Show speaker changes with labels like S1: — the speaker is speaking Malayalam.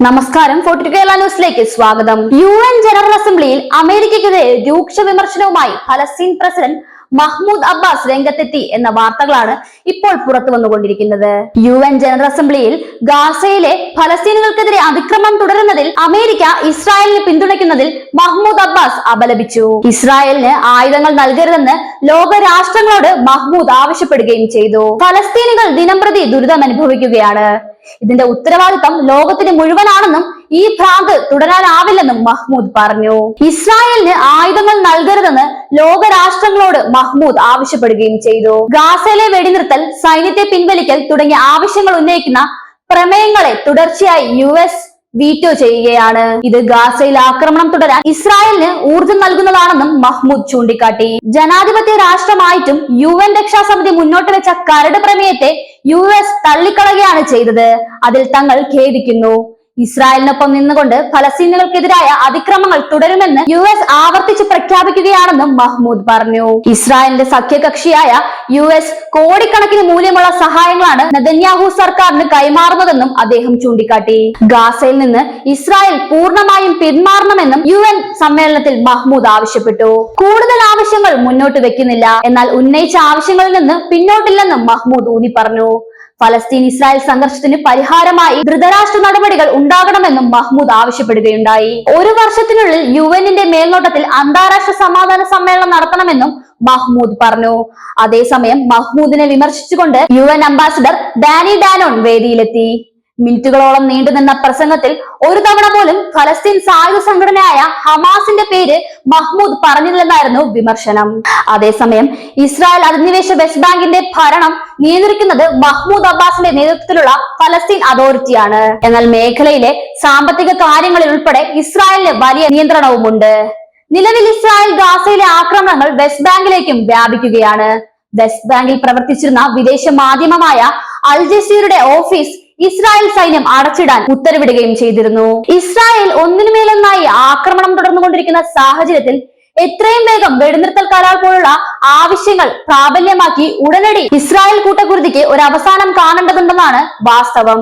S1: നമസ്കാരം. കേരള ന്യൂസിലേക്ക് സ്വാഗതം. യു എൻ ജനറൽ അസംബ്ലിയിൽ അമേരിക്കയ്ക്കെതിരെ രൂക്ഷ വിമർശനവുമായി ഫലസ്തീൻ പ്രസിഡന്റ് മഹ്മൂദ് അബ്ബാസ് രംഗത്തെത്തി എന്ന വാർത്തകളാണ് ഇപ്പോൾ പുറത്തു വന്നുകൊണ്ടിരിക്കുന്നത്. യു എൻ ജനറൽ അസംബ്ലിയിൽ ഗാസയിലെ ഫലസ്തീനുകൾക്കെതിരെ അതിക്രമം തുടരുന്നതിൽ അമേരിക്ക ഇസ്രായേലിനെ പിന്തുണയ്ക്കുന്നതിൽ മഹ്മൂദ് അബ്ബാസ് അപലപിച്ചു. ഇസ്രായേലിന് ആയുധങ്ങൾ നൽകരുതെന്ന് ലോകരാഷ്ട്രങ്ങളോട് മഹ്മൂദ് ആവശ്യപ്പെടുകയും ചെയ്തു. ഫലസ്തീനുകൾ ദിനംപ്രതി ദുരിതം അനുഭവിക്കുകയാണ് ഇതിന്റെ ഉത്തരവാദിത്തം ലോകത്തിന് മുഴുവനാണെന്നും ഈ ഭ്രാന്ത് തുടരാനാവില്ലെന്നും മഹ്മൂദ് പറഞ്ഞു. ഇസ്രായേലിന് ആയുധങ്ങൾ നൽകരുതെന്ന് ലോകരാഷ്ട്രങ്ങളോട് മഹ്മൂദ് ആവശ്യപ്പെടുകയും ചെയ്തു. ഗാസയിലെ വെടിനിർത്തൽ സൈന്യത്തെ പിൻവലിക്കൽ തുടങ്ങിയ ആവശ്യങ്ങൾ ഉന്നയിക്കുന്ന പ്രമേയങ്ങളെ തുടർച്ചയായി യു എസ് വീറ്റോ ചെയ്യുകയാണ്. ഇത് ഗാസയിൽ ആക്രമണം തുടരാൻ ഇസ്രായേലിന് ഊർജം നൽകുന്നതാണെന്നും മഹ്മൂദ് ചൂണ്ടിക്കാട്ടി. ജനാധിപത്യ രാഷ്ട്രമായിട്ടും യു എൻ രക്ഷാസമിതി മുന്നോട്ട് വെച്ച കരട് പ്രമേയത്തെ യു എസ് തള്ളിക്കളയുകയാണ് ചെയ്തത്. അതിൽ തങ്ങൾ ഖേദിക്കുന്നു. ഇസ്രായേലിനൊപ്പം നിന്നുകൊണ്ട് ഫലസ്തീനുകൾക്കെതിരായ അതിക്രമങ്ങൾ തുടരുമെന്ന് യു എസ് ആവർത്തിച്ച് പ്രഖ്യാപിക്കുകയാണെന്നും മഹ്മൂദ് പറഞ്ഞു. ഇസ്രായേലിന്റെ സഖ്യകക്ഷിയായ യു എസ് കോടിക്കണക്കിന് മൂല്യമുള്ള സഹായങ്ങളാണ് നെതന്യാഹു സർക്കാരിന് കൈമാറുന്നതെന്നും അദ്ദേഹം ചൂണ്ടിക്കാട്ടി. ഗാസയിൽ നിന്ന് ഇസ്രായേൽ പൂർണമായും പിന്മാറണമെന്നും യു എൻ സമ്മേളനത്തിൽ മഹ്മൂദ് ആവശ്യപ്പെട്ടു. കൂടുതൽ ആവശ്യങ്ങൾ മുന്നോട്ട് വെക്കുന്നില്ല. എന്നാൽ ഉന്നയിച്ച ആവശ്യങ്ങളിൽ നിന്ന് പിന്നോട്ടില്ലെന്നും മഹ്മൂദ് ഊന്നി പറഞ്ഞു ഫലസ്തീൻ ഇസ്രായേൽ സംഘർഷത്തിന് പരിഹാരമായി ധൃതരാഷ്ട്ര നടപടികൾ ഉണ്ടാകണമെന്നും മഹ്മൂദ് ആവശ്യപ്പെടുകയുണ്ടായി. ഒരു വർഷത്തിനുള്ളിൽ യു എന്നിന്റെ മേൽനോട്ടത്തിൽ അന്താരാഷ്ട്ര സമാധാന സമ്മേളനം നടത്തണമെന്നും മഹ്മൂദ് പറഞ്ഞു. അതേസമയം മഹ്മൂദിനെ വിമർശിച്ചുകൊണ്ട് U N ambassador Danny Danon വേദിയിലെത്തി. മിനിറ്റുകളോളം നീണ്ടുനിന്ന പ്രസംഗത്തിൽ ഒരു തവണ പോലും ഫലസ്തീൻ സായുധ സംഘടനയായ ഹമാസിന്റെ പേര് മഹ്മൂദ് പറഞ്ഞില്ലെന്നായിരുന്നു വിമർശനം. അതേസമയം ഇസ്രായേൽ അധിനിവേശ വെസ്റ്റ് ബാങ്കിന്റെ ഭരണം നിയന്ത്രിക്കുന്നത് മഹ്മൂദ് അബ്ബാസിന്റെ നേതൃത്വത്തിലുള്ള ഫലസ്തീൻ അതോറിറ്റിയാണ്. എന്നാൽ മേഖലയിലെ സാമ്പത്തിക കാര്യങ്ങളിൽ ഉൾപ്പെടെ ഇസ്രായേലിന് വലിയ നിയന്ത്രണവുമുണ്ട്. നിലവിൽ ഇസ്രായേൽ ഗാസയിലെ ആക്രമണങ്ങൾ വെസ്റ്റ് ബാങ്കിലേക്കും വ്യാപിക്കുകയാണ്. വെസ്റ്റ് ബാങ്കിൽ പ്രവർത്തിച്ചിരുന്ന വിദേശ മാധ്യമമായ അൽ ജസീറയുടെ ഓഫീസ് ഇസ്രായേൽ സൈന്യം അടച്ചിടാൻ ഉത്തരവിടുകയും ചെയ്തിരുന്നു. ഇസ്രായേൽ ഒന്നിനുമേലൊന്നായി ആക്രമണം തുടർന്നുകൊണ്ടിരിക്കുന്ന സാഹചര്യത്തിൽ എത്രയും വേഗം വെടിനിർത്തൽ കരാർ പോലുള്ള ആവശ്യങ്ങൾ പ്രാബല്യമാക്കി ഉടനടി ഇസ്രായേൽ കൂട്ടക്കുരുതിക്ക് ഒരു അവസാനം കാണേണ്ടതുണ്ടെന്നാണ് വാസ്തവം.